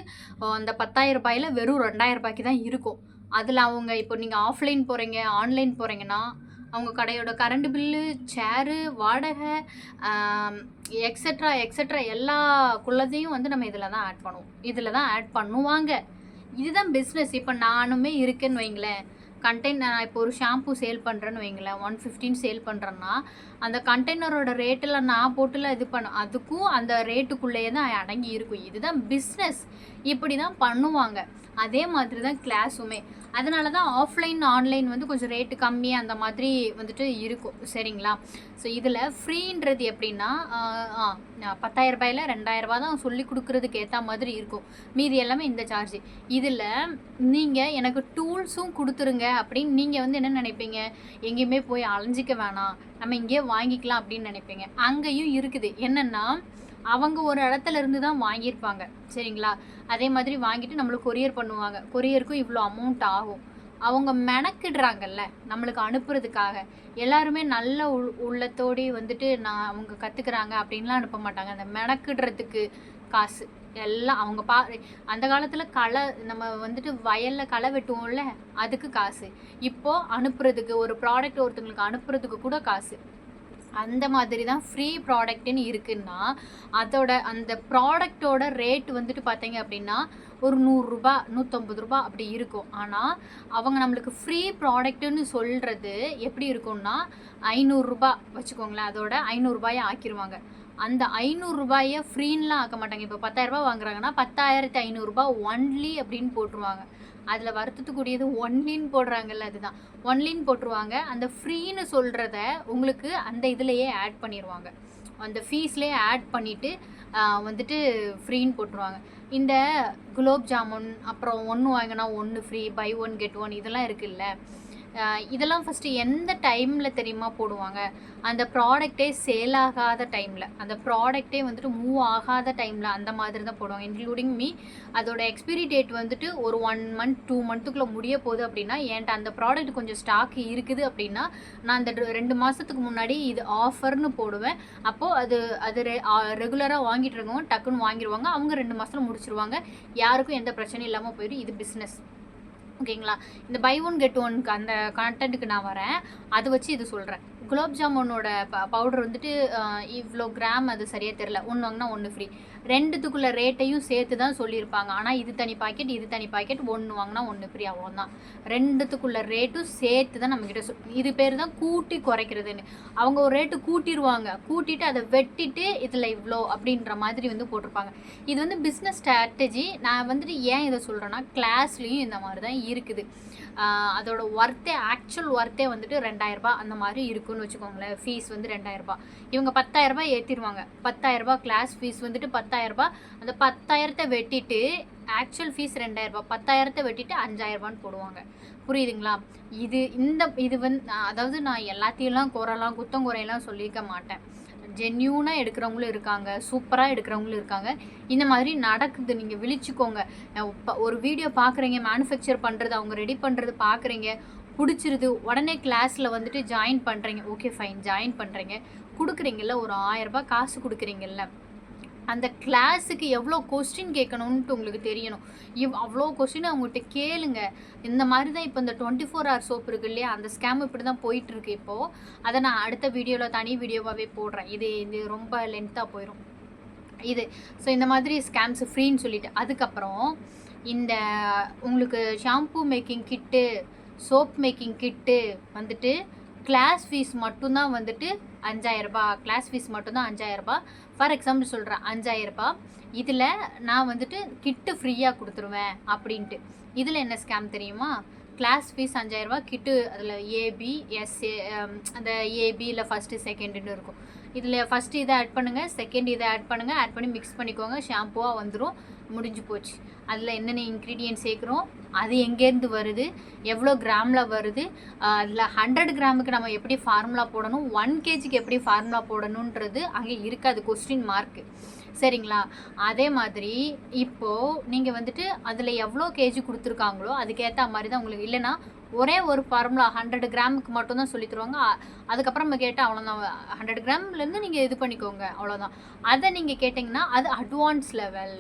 அந்த பத்தாயிரம் ரூபாயில் வெறும் ரெண்டாயிரம் ரூபாய்க்கு தான் இருக்கும். அதில் அவங்க இப்போ நீங்கள் ஆஃப்லைன் போகிறீங்க ஆன்லைன் போகிறீங்கன்னா அவங்க கடையோட கரண்ட் பில்லு சேரு வாடகை எக்ஸட்ரா எக்ஸட்ரா எல்லாக்குள்ளதையும் வந்து நம்ம இதில் தான் ஆட் பண்ணுவோம். இதில் தான் ஆட் பண்ணுவாங்க. இதுதான் பிஸ்னஸ் இப்போ நானுமே இருக்கேன்னு வைங்களேன். கண்டெய்னர் நான் இப்போ ஒரு ஷாம்பு சேல் பண்ணுறேன்னு வைங்களேன் ஒன் ஃபிஃப்டின் சேல் பண்ணுறேன்னா அந்த கண்டெய்னரோட ரேட்டில் நான் போட்டுல இது பண்ண அதுக்கும் அந்த ரேட்டுக்குள்ளேயே தான் அடங்கி இருக்கும். இதுதான் பிஸ்னஸ் இப்படி தான் பண்ணுவாங்க. அதே மாதிரி தான் கிளாஸுமே அதனால தான் ஆஃப்லைன் ஆன்லைன் வந்து கொஞ்சம் ரேட்டு கம்மி அந்த மாதிரி வந்துட்டு இருக்கும். சரிங்களா? ஸோ இதில் ஃப்ரீன்றது எப்படின்னா பத்தாயிரம் ரூபாயில் ரெண்டாயிரம் ரூபா தான் சொல்லி கொடுக்குறதுக்கு ஏற்ற மாதிரி இருக்கும். மீதி எல்லாமே இந்த சார்ஜ் இதில் நீங்கள் எனக்கு டூல்ஸும் கொடுத்துருங்க அப்படின்னு நீங்கள் வந்து என்ன நினைப்பீங்க? எங்கேயுமே போய் அலைஞ்சிக்க வேணாம். நம்ம இங்கேயே வாங்கிக்கலாம் அப்படின்னு நினைப்பீங்க. அங்கேயும் இருக்குது. என்னென்னா அவங்க ஒரு இடத்துல இருந்து தான் வாங்கியிருப்பாங்க. சரிங்களா? அதே மாதிரி வாங்கிட்டு நம்மளுக்கு கொரியர் பண்ணுவாங்க. கொரியருக்கும் இவ்வளோ அமௌண்ட் ஆகும். அவங்க மெனக்கிடுறாங்கல்ல நம்மளுக்கு அனுப்புறதுக்காக. எல்லாருமே நல்ல உள் உள்ளத்தோடி வந்துட்டு நான் அவங்க கற்றுக்குறாங்க அப்படின்லாம் அனுப்ப மாட்டாங்க. அந்த மெனக்கிடுறதுக்கு காசு. எல்லாம் அவங்க பா அந்த காலத்தில் களை நம்ம வந்துட்டு வயலில் களை வெட்டுவோம்ல அதுக்கு காசு. இப்போது அனுப்புறதுக்கு ஒரு ப்ராடக்ட் ஒருத்தங்களுக்கு அனுப்புறதுக்கு கூட காசு. அந்த மாதிரி தான் ஃப்ரீ ப்ராடக்ட்டுன்னு இருக்குன்னா அதோட அந்த ப்ராடக்டோட ரேட் வந்துட்டு பார்த்தீங்க அப்படின்னா ஒரு நூறுரூபா நூற்றம்பது ரூபா அப்படி இருக்கும். ஆனால் அவங்க நம்மளுக்கு ஃப்ரீ ப்ராடக்ட்டுன்னு சொல்கிறது எப்படி இருக்கும்னா ஐநூறுரூபா வச்சுக்கோங்களேன் அதோட ஐநூறுரூபாயை ஆக்கிடுவாங்க அந்த ஐநூறுரூபாயை ஃப்ரீன்லாம் ஆக்க மாட்டாங்க. இப்போ பத்தாயிரரூபா வாங்குறாங்கன்னா பத்தாயிரத்தி ஐநூறுரூபா ஒன்லி அப்படின்னு போட்டுருவாங்க. அதில் வருத்தத்துக்கூடியது ஒன்லின்னு போடுறாங்கல்ல அதுதான். ஒன்லின் போட்டுருவாங்க. அந்த ஃப்ரீன்னு சொல்கிறத உங்களுக்கு அந்த இதுலேயே ஆட் பண்ணிடுவாங்க அந்த ஃபீஸ்லேயே ஆட் பண்ணிவிட்டு வந்துட்டு ஃப்ரீன்னு போட்டுருவாங்க. இந்த குலோப் ஜாமுன் அப்புறம் ஒன்று வாங்கினா ஒன்று free buy one get one இதெல்லாம் இருக்குல்ல. இதெல்லாம் ஃபஸ்ட்டு எந்த டைமில் தெரியுமா போடுவாங்க? அந்த ப்ராடக்டே சேல் ஆகாத டைமில் அந்த ப்ராடக்டே வந்துட்டு மூவ் ஆகாத டைமில் அந்த மாதிரி தான் போடுவாங்க. இன்க்ளூடிங் மீ அதோட எக்ஸ்பிரி டேட் வந்துட்டு ஒரு ஒன் மந்த் டூ மந்த்துக்குள்ளே முடிய போகுது அப்படின்னா என்கிட்ட அந்த ப்ராடக்ட் கொஞ்சம் ஸ்டாக் இருக்குது அப்படின்னா நான் அந்த ரெண்டு மாதத்துக்கு முன்னாடி இது ஆஃபர்னு போடுவேன். அப்போது அது அது ரெ ரெகுலராக வாங்கிட்டு இருக்கவங்க டக்குன்னு வாங்கிடுவாங்க அவங்க ரெண்டு மாதத்தில் முடிச்சிருவாங்க. யாருக்கும் எந்த பிரச்சனையும் இல்லாமல் போயிடும் இது பிஸ்னஸ் ஓகேங்களா? இந்த பை ஒன் கெட் ஒன்க்கு அந்த கண்டென்ட்டுக்கு நான் வரேன். அதை வச்சு இது சொல்கிறேன் குலோப் ஜாமுனோட ப பவுடர் வந்துட்டு இவ்வளோ கிராம் அது சரியாக தெரில ஒன்று வாங்கினா ஒன்று ஃப்ரீ ரெண்டுத்துக்குள்ள ரேட்டையும் சேர்த்து தான் சொல்லியிருப்பாங்க. ஆனால் இது தனி பாக்கெட் இது தனி பாக்கெட் ஒன்று வாங்கினா ஒன்று ஃப்ரீ அவ்வளோதான் ரெண்டுத்துக்குள்ள ரேட்டும் சேர்த்து தான் நம்மக்கிட்ட சொல் இது பேர் தான் கூட்டி குறைக்கிறதுன்னு. அவங்க ஒரு ரேட்டு கூட்டிடுவாங்க கூட்டிட்டு அதை வெட்டிட்டு இதில் இவ்வளோ அப்படின்ற மாதிரி வந்து போட்டிருப்பாங்க. இது வந்து பிஸ்னஸ் ஸ்ட்ராட்டஜி நான் வந்துட்டு ஏன் இதை சொல்கிறேன்னா கிளாஸ்லேயும் இந்த மாதிரி தான் இருக்குது. அதோட ஒர்த்தே ஆக்சுவல் ஒர்த்தே வந்துட்டு ரெண்டாயிரரூபா அந்த மாதிரி இருக்குன்னு வச்சுக்கோங்களேன். ஃபீஸ் வந்து ரெண்டாயிரரூபா. இவங்க பத்தாயிரரூபா ஏற்றிடுவாங்க பத்தாயிரரூபா கிளாஸ் ஃபீஸ் வந்துட்டு பத்தாயிரரூபா. அந்த பத்தாயிரத்தை வெட்டிட்டு ஆக்சுவல் ஃபீஸ் ரெண்டாயிரரூபா. பத்தாயிரத்தை வெட்டிட்டு அஞ்சாயிரரூபான்னு போடுவாங்க. புரியுதுங்களா? இது இந்த இது வந்து அதாவது நான் எல்லாத்தையும்லாம் குறைலாம் குத்தம் குறையெல்லாம் சொல்லியிருக்க மாட்டேன். ஜென்யூனாக எடுக்கிறவங்களும் இருக்காங்க சூப்பராக எடுக்கிறவங்களும் இருக்காங்க. இந்த மாதிரி நடக்குது நீங்கள் விழிச்சுக்கோங்க. ஒரு வீடியோ பார்க்குறீங்க மேனுஃபேக்சர் பண்ணுறது அவங்க ரெடி பண்ணுறது பார்க்குறீங்க பிடிச்சிருது உடனே கிளாஸில் வந்துட்டு ஜாயின் பண்ணுறீங்க ஓகே ஃபைன் ஜாயின் பண்ணுறீங்க கொடுக்குறீங்கல்ல ஒரு ஆயரரூபா காசு கொடுக்குறீங்கல்ல. அந்த கிளாஸுக்கு எவ்வளோ கொஸ்டின் கேட்கணுன்ட்டு உங்களுக்கு தெரியணும். இவ் அவ்வளோ கொஸ்டின் அவங்ககிட்ட கேளுங்க. இந்த மாதிரி தான் இப்போ இந்த டுவெண்ட்டி ஃபோர் ஹவர் சோப் இருக்கு இல்லையா? அந்த ஸ்கேம் இப்படி தான் போயிட்டுருக்கு இப்போது அதை நான் அடுத்த வீடியோவில் தனி வீடியோவாகவே போடுறேன். இது இது ரொம்ப லென்த்தாக போயிடும் இது ஸோ இந்த மாதிரி ஸ்கேம்ஸ் ஃப்ரீன்னு சொல்லிட்டு. அதுக்கப்புறம் இந்த உங்களுக்கு shampoo making kit soap making kit வந்துட்டு கிளாஸ் ஃபீஸ் மட்டும்தான் வந்துட்டு அஞ்சாயிரரூபா கிளாஸ் ஃபீஸ் மட்டும்தான் அஞ்சாயிரரூபா ஃபார் எக்ஸாம்பிள் சொல்கிறேன் அஞ்சாயிரரூபா இதில் நான் வந்துட்டு கிட்டு ஃப்ரீயாக கொடுத்துருவேன் அப்படின்ட்டு. இதில் என்ன ஸ்கேம் தெரியுமா? கிளாஸ் ஃபீஸ் அஞ்சாயிரரூபா கிட்டு அதில் ஏபி எஸ்ஏ um, அந்த ஏபி இல்லை ஃபஸ்ட்டு செகண்டுன்னு இருக்கும். இதில் ஃபஸ்ட்டு இதை ஆட் பண்ணுங்கள் செகண்ட் இதை ஆட் பண்ணுங்கள் ஆட் பண்ணி மிக்ஸ் பண்ணிக்கோங்க ஷாம்புவாக வந்துடும் முடிஞ்சு போச்சு. அதில் என்னென்ன இன்க்ரீடியன்ட் சேர்க்குறோம் அது எங்கேருந்து வருது எவ்வளோ கிராமில் வருது அதில் ஹண்ட்ரட் கிராமுக்கு நம்ம எப்படி ஃபார்முலா போடணும் ஒன் கேஜிக்கு எப்படி ஃபார்முலா போடணுன்றது அங்கே இருக்காது கொஸ்டின் மார்க்கு சரிங்களா? அதே மாதிரி இப்போது நீங்கள் வந்துட்டு அதில் எவ்வளோ கேஜி கொடுத்துருக்காங்களோ அதுக்கேற்ற மாதிரி தான் உங்களுக்கு இல்லைன்னா ஒரே ஒரு ஃபார்முலா ஹண்ட்ரட் கிராமுக்கு மட்டும்தான் சொல்லி தருவாங்க. அதுக்கப்புறம் நம்ம கேட்டால் அவ்வளோதான் ஹண்ட்ரட் கிராம்லேருந்து நீங்கள் இது பண்ணிக்கோங்க அவ்வளோதான் அதை நீங்கள் கேட்டிங்கன்னா அது அட்வான்ஸ் லெவல்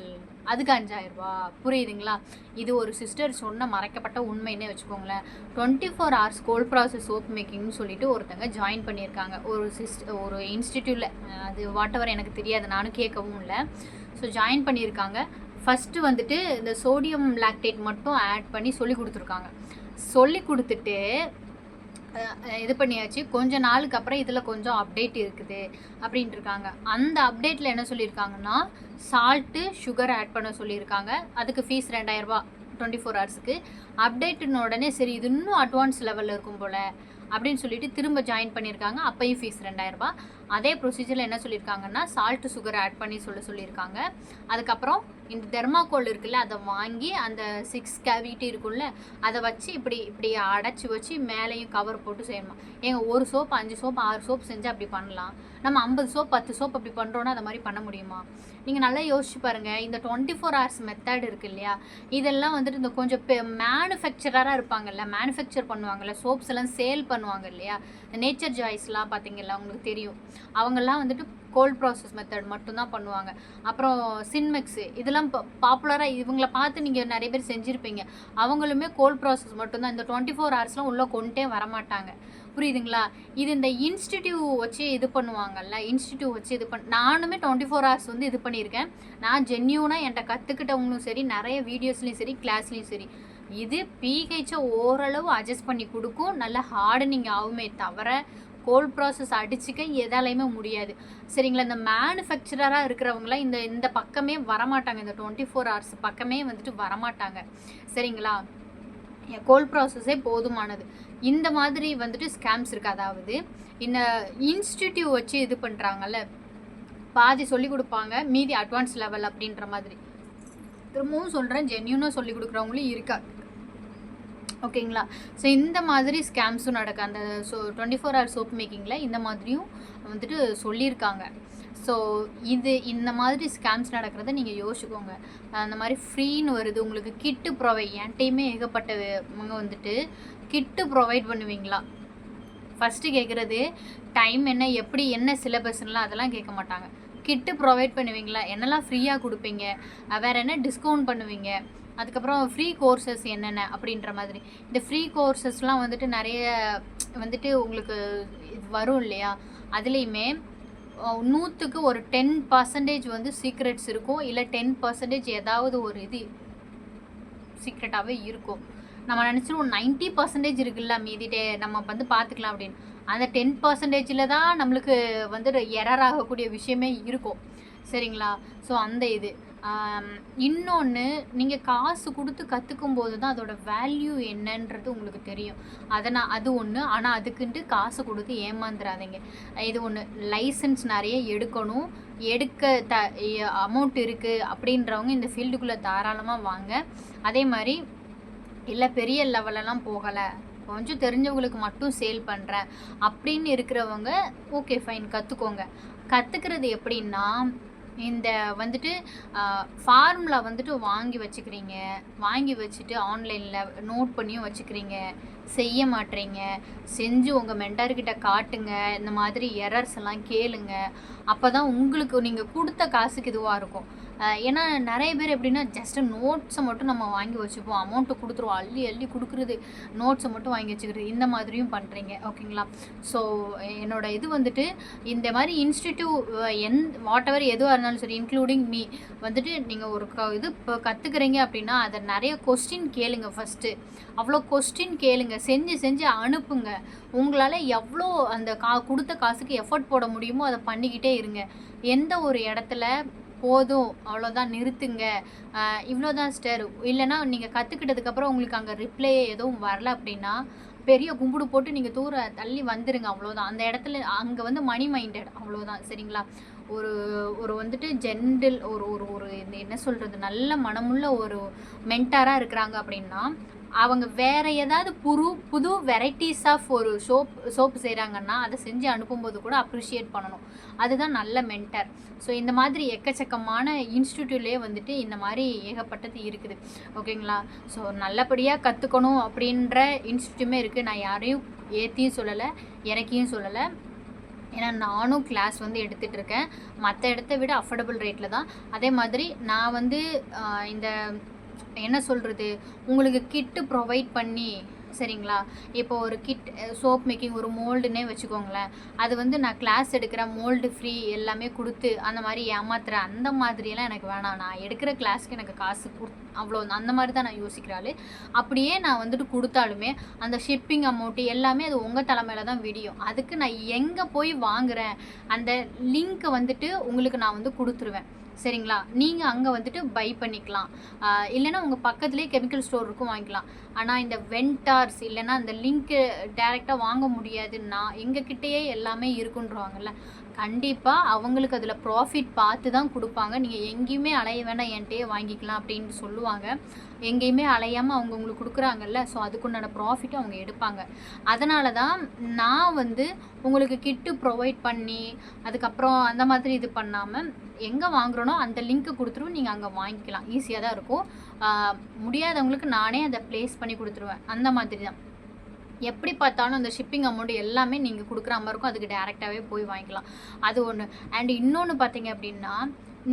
அதுக்கு அஞ்சாயிரரூபா. புரியுதுங்களா? இது ஒரு சிஸ்டர் சொன்ன மறைக்கப்பட்ட உண்மைன்னே வச்சுக்கோங்களேன். Twenty four hours cold process soap மேக்கிங்னு சொல்லிட்டு ஒருத்தங்க ஜாயின் பண்ணியிருக்காங்க. ஒரு சிஸ்ட் ஒரு இன்ஸ்டிடியூட்டில் அது வாட் எவர் எனக்கு தெரியாது. நானும் கேட்கவும் இல்லை. ஸோ ஜாயின் பண்ணியிருக்காங்க. ஃபஸ்ட்டு வந்துட்டு இந்த சோடியம் லாக்டேட் மட்டும் ஆட் பண்ணி சொல்லி கொடுத்துருக்காங்க. சொல்லி கொடுத்துட்டு இது பண்ணியாச்சு. கொஞ்ச நாளுக்கு அப்புறம் இதில் கொஞ்சம் அப்டேட் இருக்குது அப்படின்ட்டு இருக்காங்க அந்த அப்டேட்டில் என்ன சொல்லியிருக்காங்கன்னா சால்ட்டு சுகர் ஆட் பண்ண சொல்லியிருக்காங்க. அதுக்கு ஃபீஸ் ரெண்டாயிரரூபா டுவெண்ட்டி ஃபோர் ஹவர்ஸுக்கு அப்டேட்டுன்னு உடனே சரி இது இன்னும் அட்வான்ஸ் லெவலில் இருக்கும் போல். அப்படின்னு சொல்லிட்டு திரும்ப ஜாயின் பண்ணியிருக்காங்க. அப்பையும் ஃபீஸ் ரெண்டாயிரரூபா அதே ப்ரொசீஜரில் என்ன சொல்லியிருக்காங்கன்னா சால்ட்டு சுகர் ஆட் பண்ணி சொல்ல சொல்லியிருக்காங்க. அதுக்கப்புறம் இந்த தெர்மாக்கோல் இருக்குல்ல அதை வாங்கி அந்த சிக்ஸ் கேவிட்டி இருக்குல்ல அதை வச்சு இப்படி இப்படி அடைச்சி வச்சு மேலேயும் கவர் போட்டு செய்யணுமா. ஏங்க ஒரு சோப் அஞ்சு சோப் ஆறு சோப் செஞ்சு அப்படி பண்ணலாம். நம்ம ஐம்பது சோப் பத்து சோப் அப்படி பண்ணுறோன்னா அதை மாதிரி பண்ண முடியுமா? நீங்கள் நல்லா யோசிச்சு பாருங்கள் இந்த டுவெண்ட்டி ஃபோர் ஹவர்ஸ் மெத்தட் இருக்கு இல்லையா? இதெல்லாம் வந்துட்டு இந்த கொஞ்சம் மேனுஃபேக்சரராக இருப்பாங்கல்ல மேனுஃபேக்சர் பண்ணுவாங்கல்ல சோப்ஸ் எல்லாம் சேல் பண்ணுவாங்க இல்லையா? நேச்சர் ஜாய்ஸ்லாம் பார்த்தீங்கல்ல அவங்களுக்கு தெரியும். அவங்கெல்லாம் வந்துட்டு கோல்ட் ப்ராசஸ் மெத்தட் மட்டும்தான் பண்ணுவாங்க. அப்புறம் சின்மெக்ஸு இதெல்லாம் பாப்புலராக இவங்கள பார்த்து நீங்கள் நிறைய பேர் செஞ்சுருப்பீங்க. அவங்களுமே கோல்ட் ப்ராசஸ் மட்டும்தான். இந்த டுவெண்ட்டி ஃபோர் ஹவர்ஸ்லாம் உள்ளே கொண்டே வரமாட்டாங்க. புரியுதுங்களா? இது இந்த இன்ஸ்டிடியூ வச்சு இது பண்ணுவாங்கல்ல இன்ஸ்டிடியூ வச்சு இது பண்ண நானுமே டுவெண்ட்டி ஃபோர் ஹவர்ஸ் வந்து இது பண்ணியிருக்கேன். நான் ஜென்யூனாக என்கிட்ட கற்றுக்கிட்டவங்களும் சரி நிறைய வீடியோஸ்லேயும் சரி கிளாஸ்லேயும் சரி இது பிஹெச்சை ஓரளவு அட்ஜஸ்ட் பண்ணி கொடுக்கும். நல்ல ஹார்டனிங் ஆகுமே தவிர கோல் ப்ராசஸ் அடிச்சுக்க எதாலையுமே முடியாது. சரிங்களா? இந்த மேனுஃபேக்சரராக இருக்கிறவங்களாம் இந்த இந்த பக்கமே வரமாட்டாங்க. இந்த டுவெண்ட்டி ஃபோர் ஹவர்ஸ் பக்கமே வந்துட்டு வரமாட்டாங்க. சரிங்களா? கோல்ட் ப்ராசஸே போதுமானது. இந்த மாதிரி வந்துட்டு ஸ்கேம்ஸ் இருக்குது அதாவது இந்த இன்ஸ்டிடியூட் வச்சு இது பண்ணுறாங்கல்ல பாதி சொல்லி கொடுப்பாங்க மீதி அட்வான்ஸ் லெவல் அப்படின்ற மாதிரி. திரும்பவும் சொல்கிறேன் ஜென்யூனாக சொல்லி கொடுக்குறவங்களும் இருக்கா? ஓகேங்களா? ஸோ இந்த மாதிரி ஸ்கேம்ஸும் நடக்கு அந்த so twenty four hour soap மேக்கிங்கில் இந்த மாதிரியும் வந்துட்டு சொல்லியிருக்காங்க. ஸோ இது இந்த மாதிரி ஸ்கேம்ஸ் நடக்கிறத நீங்கள் யோசிச்சுக்கோங்க. அந்த மாதிரி ஃப்ரீன்னு வருது உங்களுக்கு கிட்டு ப்ரொவை என்கிட்டையுமே ஏகப்பட்டவங்க வந்துட்டு கிட்டு ப்ரொவைட் பண்ணுவீங்களா? ஃபஸ்ட்டு கேட்குறது டைம் என்ன எப்படி என்ன சிலபஸ்லாம் அதெல்லாம் கேட்க மாட்டாங்க. கிட்டு ப்ரொவைட் பண்ணுவீங்களா? என்னெல்லாம் ஃப்ரீயாக கொடுப்பீங்க? வேறு என்ன டிஸ்கவுண்ட் பண்ணுவீங்க? அதுக்கப்புறம் ஃப்ரீ கோர்சஸ் என்னென்ன? அப்படின்ற மாதிரி. இந்த ஃப்ரீ கோர்சஸ்லாம் வந்துட்டு நிறைய வந்துட்டு உங்களுக்கு இது வரும் இல்லையா? அதுலேயுமே நூற்றுக்கு ஒரு டென் பர்சன்டேஜ் வந்து சீக்ரெட்ஸ் இருக்கும். இல்லை டென் பர்சன்டேஜ் ஏதாவது ஒரு இது சீக்ரெட்டாகவே இருக்கும். நம்ம நினச்சிருவோம் நைன்ட்டி பர்சன்டேஜ் இருக்குல்ல டே நம்ம வந்து பார்த்துக்கலாம் அப்படின்னு. அந்த டென் பர்சன்டேஜில் தான் நம்மளுக்கு வந்து எரர் ஆகக்கூடிய விஷயமே இருக்கும். சரிங்களா? ஸோ அந்த இது. இன்னொன்று நீங்கள் காசு கொடுத்து கற்றுக்கும் போது தான் அதோட வேல்யூ என்னன்றது உங்களுக்கு தெரியும். அதை நான் அது ஒன்று ஆனால் அதுக்குன்ட்டு காசு கொடுத்து ஏமாந்துடாதீங்க இது ஒன்று லைசன்ஸ் நிறைய எடுக்கணும். எடுக்க த அமௌண்ட் இருக்குது அப்படின்றவங்க இந்த ஃபீல்டுக்குள்ளே தாராளமாக வாங்க. அதே மாதிரி இல்லை பெரிய லெவலெல்லாம் போகலை. கொஞ்சம் தெரிஞ்சவங்களுக்கு மட்டும் சேல் பண்ணுறேன் அப்படின்னு இருக்கிறவங்க ஓகே ஃபைன் கற்றுக்கோங்க கற்றுக்கிறது எப்படின்னா இந்த வந்துட்டு ஃபார்முலா வந்துட்டு வாங்கி வச்சுக்கிறீங்க. வாங்கி வச்சுட்டு ஆன்லைனில் நோட் பண்ணியும் வச்சுக்கிறீங்க. செய்ய மாட்றீங்க செஞ்சு உங்கள் மென்டர்கிட்ட காட்டுங்க. இந்த மாதிரி எரர்ஸ் எல்லாம் கேளுங்க. அப்போ தான் உங்களுக்கு நீங்கள் கொடுத்த காசுக்கு இதுவாக இருக்கும். ஏன்னா நிறைய பேர் எப்படின்னா ஜஸ்ட்டு நோட்ஸை மட்டும் நம்ம வாங்கி வச்சுப்போம். அமௌண்ட்டு கொடுத்துருவோம். அள்ளி அள்ளி கொடுக்குறது நோட்ஸை மட்டும் வாங்கி வச்சுக்கிறது இந்த மாதிரியும் பண்ணுறீங்க ஓகேங்களா ஸோ என்னோட இது வந்துட்டு இந்த மாதிரி இன்ஸ்டிடியூட் எந் வாட் எவர் எதுவாக இருந்தாலும் சரி இன்க்ளூடிங் மீ வந்துட்டு நீங்கள் ஒரு க இது இப்போ கற்றுக்குறீங்க அப்படின்னா அதை நிறைய கொஸ்டின் கேளுங்க ஃபஸ்ட்டு அவ்வளோ கொஸ்டின் கேளுங்க. செஞ்சு செஞ்சு அனுப்புங்க. உங்களால் எவ்வளோ அந்த கா கொடுத்த காசுக்கு எஃபர்ட் போட முடியுமோ அதை பண்ணிக்கிட்டே இருங்க. எந்த ஒரு இடத்துல போதும் அவ்வளோதான் நிறுத்துங்க. இவ்வளோதான் ஸ்டர் இல்லைன்னா நீங்கள் கற்றுக்கிட்டதுக்கப்புறம் உங்களுக்கு அங்கே ரிப்ளை எதுவும் வரல அப்படின்னா பெரிய கும்பிடு போட்டு நீங்கள் தூர தள்ளி வந்துடுங்க அவ்வளோதான் அந்த இடத்துல அங்கே வந்து மணி மைண்டட் அவ்வளோதான் சரிங்களா? ஒரு ஒரு வந்துட்டு ஜென்டில் ஒரு ஒரு ஒரு என்ன சொல்கிறது நல்ல மனமுள்ள ஒரு மென்டாராக இருக்கிறாங்க அப்படின்னா அவங்க வேற ஏதாவது புது புது வெரைட்டிஸ் ஆஃப் ஒரு சோப் சோப்பு செய்கிறாங்கன்னா அதை செஞ்சு அனுப்பும்போது கூட அப்ரிஷியேட் பண்ணணும். அதுதான் நல்ல மென்டர் ஸோ இந்த மாதிரி எக்கச்சக்கமான இன்ஸ்டியூட்லேயே வந்துட்டு இந்த மாதிரி ஏகப்பட்டது இருக்குது. ஓகேங்களா? ஸோ நல்லபடியாக கற்றுக்கணும் அப்படின்ற இன்ஸ்டியூட்டுமே இருக்குது நான் யாரையும் ஏற்றியும் சொல்லலை இறக்கியும் சொல்லலை. ஏன்னா நானும் கிளாஸ் வந்து எடுத்துகிட்டு இருக்கேன். மற்ற இடத்த விட அஃபோர்டபுள் ரேட்டில் தான். அதே மாதிரி நான் வந்து இந்த என்ன சொல்கிறது உங்களுக்கு கிட்டு ப்ரொவைட் பண்ணி சரிங்களா? இப்போ ஒரு கிட் சோப் மேக்கிங் ஒரு மோல்டுன்னே வச்சுக்கோங்களேன். அது வந்து நான் கிளாஸ் எடுக்கிற மோல்டு ஃப்ரீ எல்லாமே கொடுத்து அந்த மாதிரி ஏமாத்துறேன் அந்த மாதிரியெல்லாம் எனக்கு வேணாம். நான் எடுக்கிற கிளாஸ்க்கு எனக்கு காசு குடு அவ்வளோ அந்த மாதிரி தான் நான் யோசிக்கிறாள் அப்படியே நான் வந்துட்டு கொடுத்தாலுமே அந்த ஷிப்பிங் அமௌண்ட்டு எல்லாமே அது உங்கள் தலைமையில் தான் விடியும். அதுக்கு நான் எங்கே போய் வாங்குகிறேன் அந்த லிங்க்கை வந்துட்டு உங்களுக்கு நான் வந்து கொடுத்துருவேன். சரிங்களா? நீங்கள் அங்கே வந்துட்டு பை பண்ணிக்கலாம். இல்லைன்னா உங்கள் பக்கத்துலேயே கெமிக்கல் ஸ்டோர் இருக்கும் வாங்கிக்கலாம். ஆனால் இந்த வென்டார்ஸ் இல்லைன்னா அந்த லிங்க்கு டேரெக்டாக வாங்க முடியாதுன்னா எங்ககிட்டயே எல்லாமே இருக்குன்றவாங்கல்ல. கண்டிப்பாக அவங்களுக்கு அதில் ப்ராஃபிட் பார்த்து தான் கொடுப்பாங்க. நீங்கள் எங்கேயுமே அலைய வேண்டாம் என்கிட்டயே வாங்கிக்கலாம் அப்படின்னு சொல்லுவாங்க. எங்கேயுமே அலையாமல் அவங்க உங்களுக்கு கொடுக்குறாங்கல்ல. ஸோ அதுக்குண்டான ப்ராஃபிட்டும் அவங்க எடுப்பாங்க. அதனால தான் நான் வந்து உங்களுக்கு கிட்டு ப்ரொவைட் பண்ணி அதுக்கப்புறம் அந்த மாதிரி இது பண்ணாமல் எங்கே வாங்குறோனோ அந்த லிங்க்கு கொடுத்துருவோம் நீங்கள் அங்கே வாங்கிக்கலாம். ஈஸியாக தான் இருக்கும். முடியாதவங்களுக்கு நானே அதை ப்ளேஸ் பண்ணி கொடுத்துருவேன். அந்த மாதிரி தான். எப்படி பார்த்தாலும் அந்த ஷிப்பிங் அமௌண்ட் எல்லாமே நீங்கள் கொடுக்குற மாதிரி இருக்கும். அதுக்கு டேரெக்டாகவே போய் வாங்கிக்கலாம். அது ஒன்று அண்ட் இன்னொன்று பார்த்தீங்க அப்படின்னா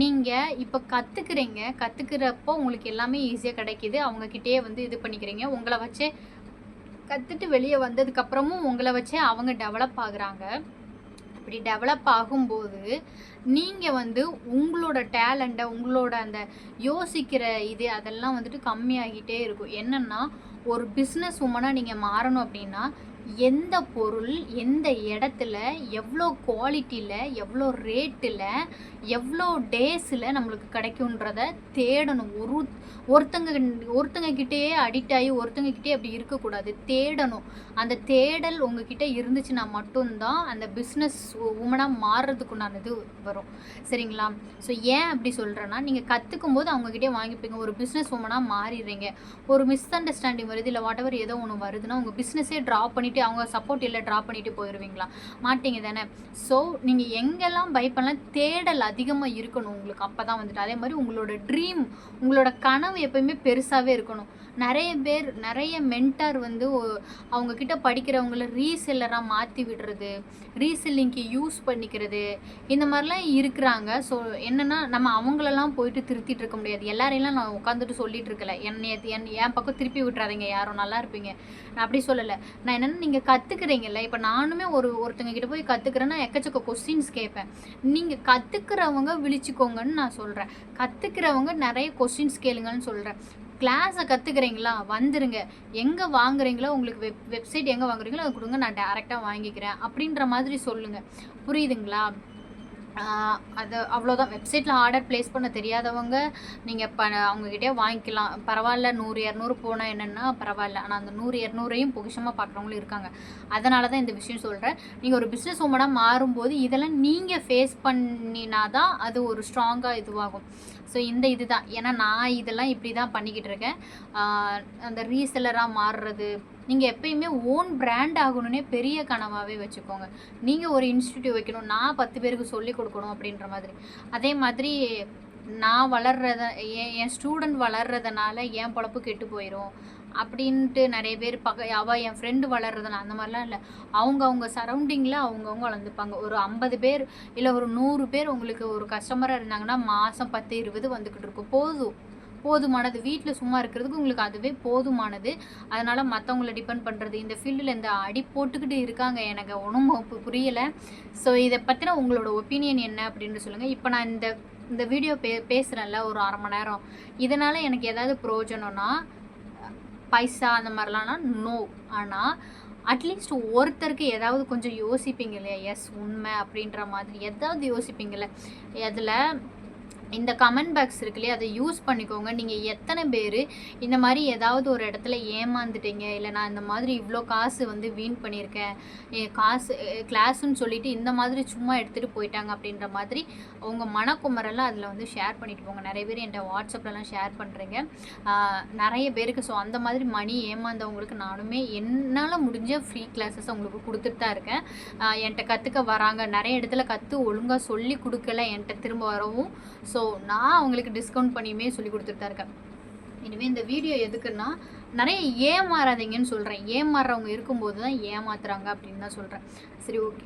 நீங்கள் இப்போ கற்றுக்குறீங்க கற்றுக்கிறப்போ உங்களுக்கு எல்லாமே ஈஸியாக கிடைக்கிது. அவங்கக்கிட்டே வந்து இது பண்ணிக்கிறீங்க. உங்களை வச்சே கற்றுட்டு வெளியே வந்ததுக்கப்புறமும் உங்களை வச்சே அவங்க டெவலப் ஆகுறாங்க. இப்படி டெவலப் ஆகும்போது நீங்கள் வந்து உங்களோட டேலண்ட்டை உங்களோட அந்த யோசிக்கிற இது அதெல்லாம் வந்துட்டு கம்மியாகிட்டே இருக்கும். என்னென்னா ஒரு பிஸ்னஸ் உமனாக நீங்கள் மாறணும் அப்படின்னா எந்த பொருள் எந்த இடத்துல எவ்வளோ குவாலிட்டியில் எவ்வளோ ரேட்டில் எவ்வளோ டேஸில் நம்மளுக்கு கிடைக்குன்றத தேடணும். ஒரு ஒருத்தங்க ஒருத்தங்க கிட்டேயே அடிக்ட் ஆகி ஒருத்தங்க கிட்டே அப்படி இருக்கக்கூடாது. தேடணும். அந்த தேடல் உங்ககிட்ட இருந்துச்சுன்னா மட்டும்தான் அந்த பிஸ்னஸ் உமனாக மாறுறதுக்குண்டான இது வரும். சரிங்களா? ஸோ ஏன் அப்படி சொல்கிறேன்னா நீங்கள் கற்றுக்கும் போது அவங்ககிட்டே வாங்கிப்பீங்க. ஒரு பிஸ்னஸ் உமனாக மாறிடுறீங்க. ஒரு மிஸ் அண்டர்ஸ்டாண்டிங் வருது இல்லை வாட் எவர் ஏதோ ஒன்று வருதுன்னா உங்கள் பிஸ்னஸே ட்ராப் பண்ணிவிட்டு அவங்க சப்போர்ட் இல்லை ட்ராப் பண்ணிட்டு போயிடுவீங்களா மாட்டீங்க தானே. ஸோ நீங்கள் எங்கெல்லாம் பை பண்ணலாம் தேடல் அதிகமாக இருக்கணும் உங்களுக்கு. அப்போ தான் வந்துட்டு அதே மாதிரி உங்களோட ட்ரீம் உங்களோட கனவு எப்பயுமே பெருசாகவே இருக்கணும். நிறைய பேர் நிறைய மென்டார் வந்து அவங்கக்கிட்ட அவங்க படிக்கிறவங்கள ரீசெல்லராக மாற்றி விடுறது ரீசெல்லிங்க்கு யூஸ் பண்ணிக்கிறது இந்த மாதிரிலாம் இருக்கிறாங்க. ஸோ என்னென்னா நம்ம அவங்களெல்லாம் போயிட்டு திருத்திட்டு இருக்க முடியாது. எல்லாரையெல்லாம் நான் உட்காந்துட்டு சொல்லிட்டு இருக்கல. என்னை என் என் பக்கம் திருப்பி விட்டுறாதீங்க. யாரும் நல்லா இருப்பீங்க. நான் அப்படி சொல்லலை. நான் என்னென்னா நீங்கள் கற்றுக்குறீங்கல்ல இப்போ நானுமே ஒரு ஒருத்தங்க கிட்ட போய் கற்றுக்குறேன்னா எக்கச்சக்க கொஸ்டின்ஸ் கேட்பேன். நீங்கள் கற்றுக்கிறவங்க விழிச்சுக்கோங்கன்னு நான் சொல்கிறேன் கற்றுக்கிறவங்க நிறைய கொஸ்டின்ஸ் கேளுங்கன்னு சொல்கிறேன் கிளாஸை கற்றுக்குறீங்களா வந்துருங்க. எங்கே வாங்குறீங்களோ உங்களுக்கு வெப் வெப்சைட் எங்கே வாங்குறீங்களோ அதை கொடுங்க. நான் டேரெக்டாக வாங்கிக்கிறேன். அப்படின்ற மாதிரி சொல்லுங்கள் புரியுதுங்களா? அது அவ்வளோதான் வெப்சைட்டில் ஆர்டர் ப்ளேஸ் பண்ண தெரியாதவங்க நீங்கள் ப அவங்கக்கிட்டே வாங்கிக்கலாம். பரவாயில்ல நூறு இரநூறு போனால் என்னென்னா பரவாயில்ல. ஆனால் அந்த நூறு இரநூறையும் பொக்கிஷமாக பார்க்குறவங்களும் இருக்காங்க. அதனால தான் இந்த விஷயம் சொல்கிறேன் நீங்கள் ஒரு பிஸ்னஸ் உமனாக மாறும்போது இதெல்லாம் நீங்கள் ஃபேஸ் பண்ணினா தான் அது ஒரு ஸ்ட்ராங்காக இதுவாகும். ஸோ இந்த இதுதான். ஏன்னா நான் இதெல்லாம் இப்படி தான் பண்ணிக்கிட்டு இருக்கேன் அந்த ரீசெல்லராக மாறுறது. நீங்கள் எப்பயுமே ஓன் பிராண்ட் ஆகணுன்னே பெரிய கனவாகவே வச்சுக்கோங்க. நீங்கள் ஒரு இன்ஸ்டியூட் வைக்கணும். நான் பத்து பேருக்கு சொல்லி கொடுக்கணும் அப்படின்ற மாதிரி. அதே மாதிரி நான் வளர்றத என் என் ஸ்டூடெண்ட் வளர்றதுனால என் பொழப்பு கெட்டு போயிடும் அப்படின்ட்டு நிறைய பேர் பக்க அவள் என் ஃப்ரெண்டு வளர்றதுனா அந்த மாதிரிலாம் இல்லை. அவங்க அவங்க சரௌண்டிங்கில் அவங்கவுங்க வளர்ந்துப்பாங்க. ஒரு ஐம்பது பேர் இல்லை ஒரு நூறு பேர் உங்களுக்கு ஒரு கஸ்டமராக இருந்தாங்கன்னா மாதம் பத்து இருபது வந்துக்கிட்டு இருக்கும். போதும். போதுமானது. வீட்டில் சும்மா இருக்கிறதுக்கு உங்களுக்கு அதுவே போதுமானது. அதனால் மற்றவங்கள டிபெண்ட் பண்ணுறது இந்த ஃபீல்டில் இந்த அடி போட்டுக்கிட்டு இருக்காங்க. எனக்கு ஒன்றும் புரியலை. ஸோ இதை பற்றின உங்களோட ஒப்பீனியன் என்ன அப்படின்னு சொல்லுங்கள் இப்போ நான் இந்த இந்த வீடியோ பே பேசுகிறேன்ல ஒரு அரை மணி நேரம். இதனால் எனக்கு ஏதாவது பிரயோஜனம்னா பைசா அந்த மாதிரிலாம்னா நோ ஆனால் அட்லீஸ்ட் ஒருத்தருக்கு ஏதாவது கொஞ்சம் யோசிப்பீங்க இல்லையா? எஸ் உண்மை அப்படின்ற மாதிரி. ஏதாவது யோசிப்பீங்கள்ல அதில் இந்த கமெண்ட் பாக்ஸ் இருக்கு இல்லையா அதை யூஸ் பண்ணிக்கோங்க. நீங்கள் எத்தனை பேர் இந்த மாதிரி ஏதாவது ஒரு இடத்துல ஏமாந்துட்டீங்க இல்லை நான் இந்த மாதிரி இவ்வளோ காசு வந்து வீண் பண்ணியிருக்கேன் காசு கிளாஸுன்னு சொல்லிட்டு இந்த மாதிரி சும்மா எடுத்துகிட்டு போயிட்டாங்க அப்படின்ற மாதிரி உங்கள் மனக்குமரெல்லாம் அதில் வந்து ஷேர் பண்ணிட்டு போங்க. நிறைய பேர் என்கிட்ட வாட்ஸ்அப்லலாம் ஷேர் பண்ணுறீங்க நிறைய பேருக்கு ஸோ அந்த மாதிரி மணி ஏமாந்தவங்களுக்கு நானுமே என்னால் முடிஞ்ச ஃப்ரீ கிளாஸஸ் உங்களுக்கு கொடுத்துட்டு தான் இருக்கேன். என்கிட்ட கற்றுக்க வராங்க. நிறைய இடத்துல கற்று ஒழுங்காக சொல்லி கொடுக்கல என்கிட்ட திரும்ப வரவும். ஸோ நான் அவங்களுக்கு டிஸ்கவுண்ட் பண்ணியுமே சொல்லி கொடுத்துட்டு தான் இருக்கேன். இனிமேல் இந்த வீடியோ எதுக்குன்னா நிறைய ஏமாறாதீங்கன்னு சொல்கிறேன் ஏமாறுறவங்க இருக்கும்போது தான் ஏமாத்துறாங்க அப்படின்னு தான் சொல்கிறேன் சரி ஓகே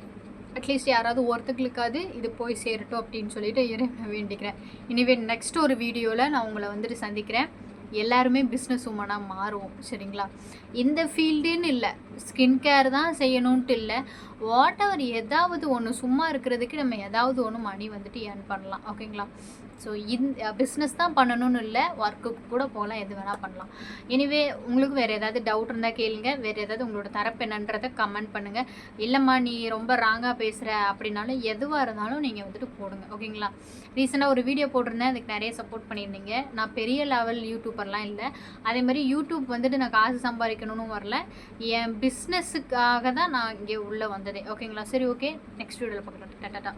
அட்லீஸ்ட் யாராவது ஒருத்தங்களுக்காவது இது போய் சேரட்டும் அப்படின்னு சொல்லிட்டு இறைவனை வேண்டிக்கிறேன். இனிமேல் நெக்ஸ்ட் ஒரு வீடியோவில் நான் உங்களை வந்துட்டு சந்திக்கிறேன். எல்லாருமே பிஸ்னஸ் உமனாக மாறுவோம். சரிங்களா? இந்த ஃபீல்டுன்னு இல்லை. ஸ்கின் கேர் தான் செய்யணுன்ட்டு இல்லை. வாட் எவர் ஏதாவது ஒன்று சும்மா இருக்கிறதுக்கு நம்ம ஏதாவது ஒன்று மணி வந்துட்டு ஏர்ன் பண்ணலாம். ஓகேங்களா ஸோ இந்த பிஸ்னஸ் தான் பண்ணணும்னு இல்லை ஒர்க்குக்கு கூட போகலாம் எது வேணால் பண்ணலாம். எனிவே உங்களுக்கு வேறு ஏதாவது டவுட் இருந்தால் கேளுங்க. வேறு ஏதாவது உங்களோட தரப்பு என்னன்றதை கமெண்ட் பண்ணுங்கள் இல்லைம்மா நீ ரொம்ப ராங்காக பேசுகிற அப்படின்னாலும் எதுவாக இருந்தாலும் நீங்கள் வந்துட்டு போடுங்க. ஓகேங்களா ரீசெண்டாக ஒரு வீடியோ போட்டிருந்தேன். அதுக்கு நிறைய சப்போர்ட் பண்ணியிருந்தீங்க. நான் பெரிய லெவல் யூடியூப்பர்லாம் இல்லை. அதே மாதிரி யூடியூப் வந்துட்டு நான் காசு சம்பாதிக்கணும்னு வரல. என் பிஸ்னஸுக்காக தான் நான் இங்கே உள்ளே வந்ததே. ஓகேங்களா சரி ஓகே நெக்ஸ்ட் வீடியோவில் பார்க்கலாம். டாட்டா.